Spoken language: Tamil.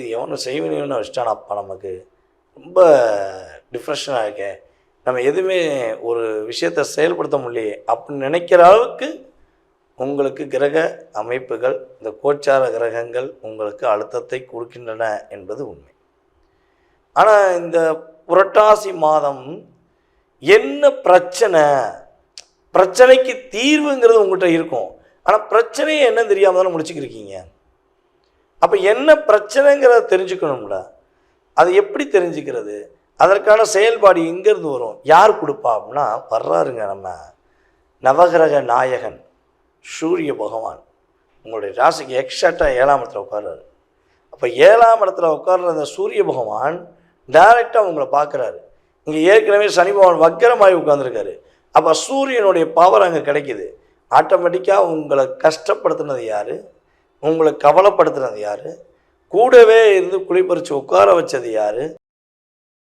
இது எவனும் வச்சுட்டான் அப்போ நமக்கு. ரொம்ப டிப்ரெஷனாக இருக்கேன் நம்ம எதுவுமே ஒரு விஷயத்தை செயல்படுத்த முடியலையே. அப்படின்னு நினைக்கிற அளவுக்கு உங்களுக்கு கிரக அமைப்புகள் இந்த கோச்சார கிரகங்கள் உங்களுக்கு அழுத்தத்தை கொடுக்கின்றன என்பது உண்மை. ஆனால் இந்த புரட்டாசி மாதம் என்ன பிரச்சனை? பிரச்சனைக்கு தீர்வுங்கிறது உங்கள்கிட்ட இருக்கும். ஆனால் பிரச்சனையே என்ன தெரியாமல் தானே முடிச்சுக்கிருக்கீங்க அப்போ என்ன பிரச்சனைங்கிறத தெரிஞ்சுக்கணும்ல. அது எப்படி தெரிஞ்சுக்கிறது? அதற்கான செயல்பாடு எங்கேருந்து வரும்? யார் கொடுப்பா அப்படின்னா வர்றாருங்க நம்ம நவகிரக நாயகன் சூரிய பகவான். உங்களுடைய ராசிக்கு எக்ஸாக்டாக ஏழாம் இடத்துல உட்கார்றாரு. அப்போ ஏழாம் இடத்துல உட்கார்ற அந்த சூரிய பகவான் டைரெக்டாக உங்களை பார்க்குறாரு. இங்கே ஏற்கனவே சனி பகவான் வக்கரமாகி உட்காந்துருக்காரு அப்போ சூரியனுடைய பவர் அங்கே கிடைக்குது. ஆட்டோமேட்டிக்காக உங்களை கஷ்டப்படுத்தினது யார்? உங்களை கவலைப்படுத்துனது யார்? கூடவே இருந்து குளிப்பறித்து உட்கார வச்சது யார்?